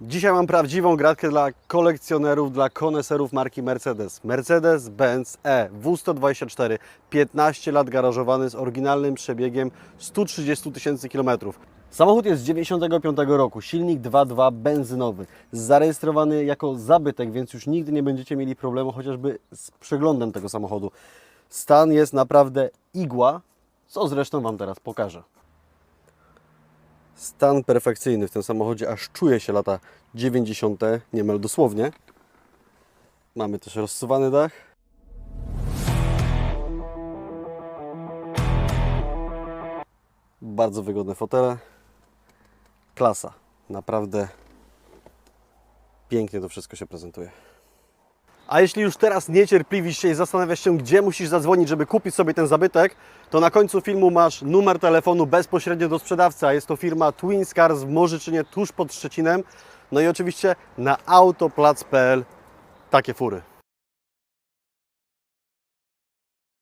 Dzisiaj mam prawdziwą gratkę dla kolekcjonerów, dla koneserów marki Mercedes. Mercedes-Benz E W124, 15 lat garażowany z oryginalnym przebiegiem 130 tysięcy kilometrów. Samochód jest z 95 roku, silnik 2.2 benzynowy, zarejestrowany jako zabytek, więc już nigdy nie będziecie mieli problemu chociażby z przeglądem tego samochodu. Stan jest naprawdę igła, co zresztą Wam teraz pokażę. Stan perfekcyjny w tym samochodzie, aż czuje się lata 90. niemal dosłownie. Mamy też rozsuwany dach. Bardzo wygodne fotele. Klasa. Naprawdę pięknie to wszystko się prezentuje. A jeśli już teraz niecierpliwisz się i zastanawiasz się, gdzie musisz zadzwonić, żeby kupić sobie ten zabytek, to na końcu filmu masz numer telefonu bezpośrednio do sprzedawcy, jest to firma Twins Cars w Morzyczynie, tuż pod Szczecinem. No i oczywiście na autoplac.pl takie fury.